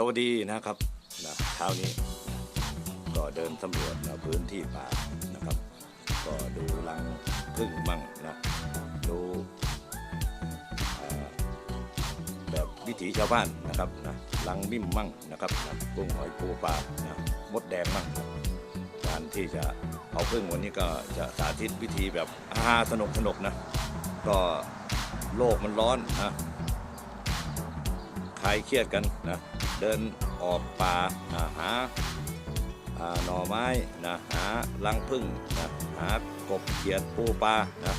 สวัสดีนะครับนะเช้านี้ก็เดินสำรวจนะพื้นที่ป่านะครับ ก็ดูรังพึ่งมั่งนะดูแบบวิถีชาวบ้านนะครับนะรังมิ่มมั่งนะครับนะกุ้งหอยปูปลานะมดแดงมั่งนะการที่จะเอาพึ่งวันนี้ก็จะสาธิตวิธีแบบอาฮาสนุกสนุกนะก็โลกมันร้อนนะคลายเครียดกันนะ เดินออกป่านะหาหน่อไม้นะหารังผึ้งนะหากบเขียดปูปลานะ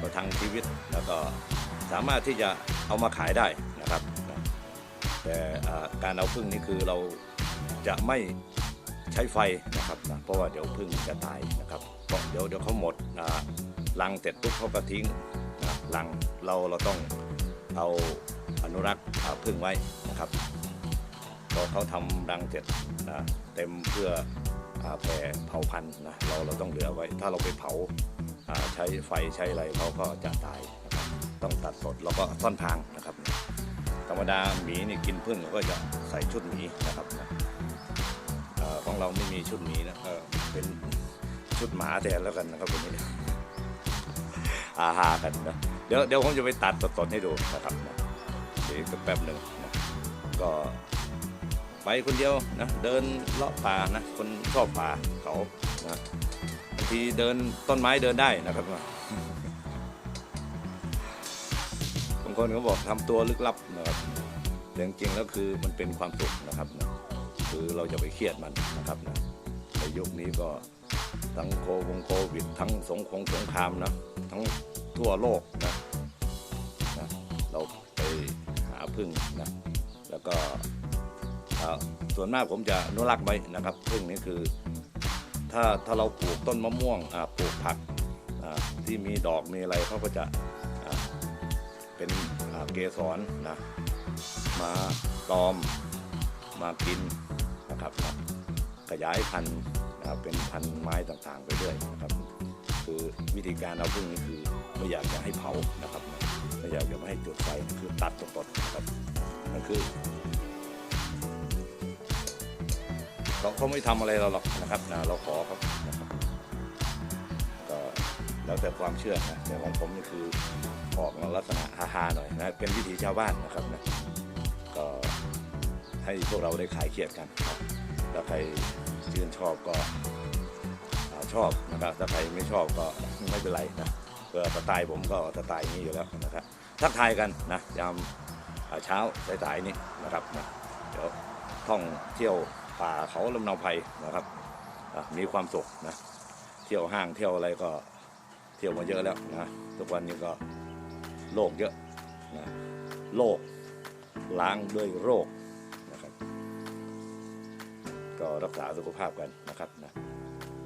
ประทังชีวิตแล้วก็สามารถที่จะเอามาขายได้นะครับนะแต่การเอาผึ้งนี่คือเราจะไม่ใช้ไฟนะครับนะเพราะว่าเดี๋ยวผึ้งจะตายนะครับเพราะเดี๋ยวเดี๋ยวเขาหมดนะรังเสร็จปุ๊บเขาก็ทิ้งนะรังเราเราต้องเอาอนุรักษ์อ่าผึ้งไว้นะครับ เขาทำรังเสร็จนะเต็มเพื่ออแผ่เผาพันธุ์นะเราเราต้องเหลือไว้ ถ้าเราไปเผาใช้ไฟใช้อะไรเขาก็จะตายนะครับต้องตัดสดแล้วก็ซ่อนทางนะครับ ธรรมดาหมีนี่กินพึ่งก็จะใส่ชุดหมีนะครับนะอของเราไม่มีชุดหมีนะก็เป็นชุดหมาแทนแล้วกันนะครับวันนี้อาหากันนะเดี๋ยวเดี๋ยวผมจะไปตัดสดๆให้ดูนะครับนะเดี๋ยวแป๊บหนึ่งนะก็ ไปคนเดียวนะเดินเลาะป่านะคนชอบป่าเขานะบางทีเดินต้นไม้เดินได้นะครับบางคนเขาบอกทำตัวลึกลับนะครับแต่จริงๆแล้วคือมันเป็นความสุขนะครับนะคือเราจะไปเครียดมันนะครับนะในยุคนี้ก็ทั้งโควงโควิดทั้งสงครามสงครามนะทั้งทั่วโลกนะนะเราไปหาพึ่งนะแล้วก็ ส่วนมากผมจะอนุรักษ์ไว้นะครับพึ่งนี้คือถ้าถ้าเราปลูกต้นมะม่วงปลูกผักที่มีดอกมีอะไรเขาก็จะเป็นเกสรนะมาตอมมากินนะครับนะขยายพันธุ์นะครับเป็นพันธุ์ไม้ต่างๆ ไปเรื่อยนะครับ คือวิธีการเอาพึ่งนี้คือไม่อยากจะให้เผานะครับ ไม่อยากจะไม่ให้จุดไฟคือตัดสดๆนะครับนั่นคือ เขาเขาไม่ทำอะไรเราหรอกนะครับนะเราขอเขานะครับก็แล้วแต่ความเชื่อนะแต่ของผมนี่คือออกลักษณะฮาๆหน่อยนะเป็นวิถีชาวบ้านนะครับนะก็ให้พวกเราได้ขายเครียดกันครับถ้าใครชื่นชอบก็ชอบนะครับถ้าใครไม่ชอบก็ไม่เป็นไรนะเพื่อสไตล์ผมก็สไตล์นี้อยู่แล้วนะครับทักทายกันนะยามเช้าสายๆนี้นะครับนะเดี๋ยวท่องเที่ยว ป่าเขาลำเนาไพรนะครับมีความสุขนะเที่ยวห้างเที่ยวอะไรก็เที่ยวมาเยอะแล้วนะทุกวันนี้ก็โรคเยอะนะโรคล้างด้วยโรคนะครับ ก็รักษาสุขภาพกันนะครับนะ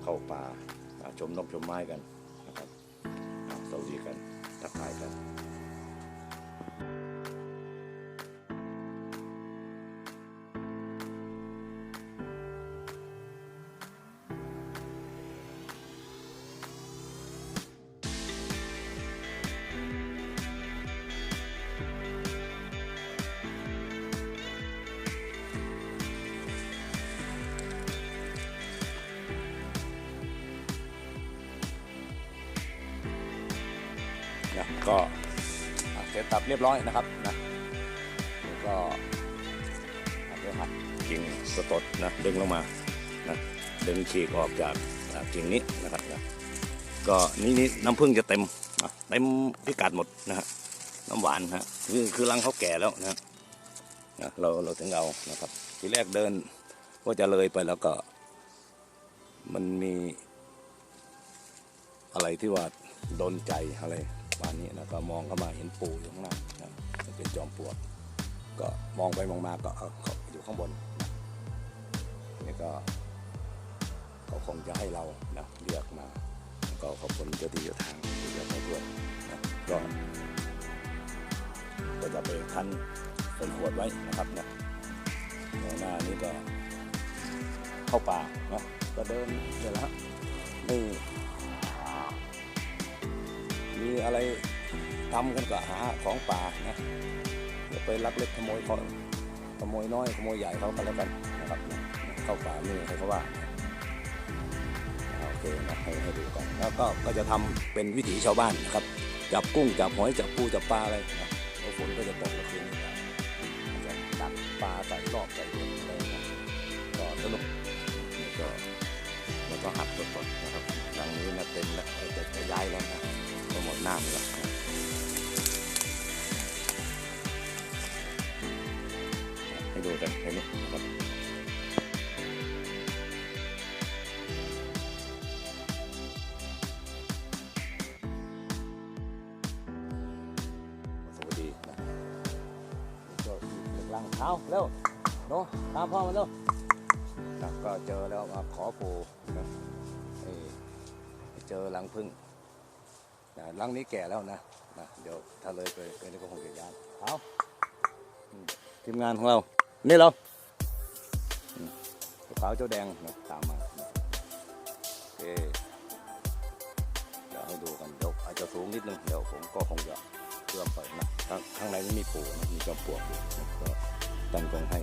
เข้าป่าชมนกชมไม้กันนะครับสวัสดีกันทักทายกัน นะก็เสร็จตับเรียบร้อยนะครับนะแล้วก็เอาไปหักกิ่งสตดนะดึงลงมานะดึงฉีกออกจากกิ่งนี้นะครับนะก็นี่นี่น้ำผึ้งจะเต็มอะเต็มพิกัดหมดนะฮะน้ำหวานฮะคือคือรังเขาแก่แล้วนะฮะนะเราเราถึงเอานะครับ ทีแรกเดินว่าจะเลยไปแล้วก็ มันมีอะไรที่ว่าโดนใจอะไร ประมาณนี้นะก็มองเข้ามาเห็นปูอยู่ข้างหน้านะเป็นจอมปลวก ก็มองไปมองมาก็เออเขาอยู่ข้างบนนี่ก็เขาคงจะให้เรานะเรียกมา ก็ขอบคุณเจ้าที่เจ้าทางที่เรียกมาด้วยนะก็ก็จะไปคั้นเป็นขวดไว้นะครับนะหน้านี้ก็เข้าป่านะก็เดินเนี่ยและไม่ อะไรทำกันก็หาของป่านะอย่าไปลักเล็กขโมยของขโมยน้อยขโมยใหญ่เขากันแล้วกันนะครับเข้าป่านี่ให้เขาว่าโอเคนะให้ให้ดูกันแล้วก็ก็จะทำเป็นวิถีชาวบ้านนะครับ จับกุ้งจับหอยจับปูจับปลาอะไรนะแล้วฝนก็จะตกแล้วคืนนี้จะตักปลาใส่รอบใส่เบ็ดอะไรนะก็สนุกนี่ก็แล้วก็หัดสดๆนะครับหลังนี้นะเต็มแล้วจะจะย้ายแล้วนะ หน้ำแล้วนะให้ดูกันให้นี่นะครับสวัสดีนะก็ลังเท้าเร็วโนตามพ่อมาเร็วก็เจอแล้วมาขอปูนะเจอรังพึ่ง นะรังนี้แก่แล้วนะนะเดี๋ยวถ้าเลยไปไปนี่ก็คงจะยานเท้าทีมงานของเรา นี่เราขาวเจ้าแดงนะตามมาโอเคเดี๋ยวให้ดูกันเดี๋ยวอาจจะสูงนิดนึงเดี๋ยวผมก็คงจะเชื่อมไปนะข้างในนี่มีปูนะมีจอมปลวกอยู่ก็ตั้งตรงให้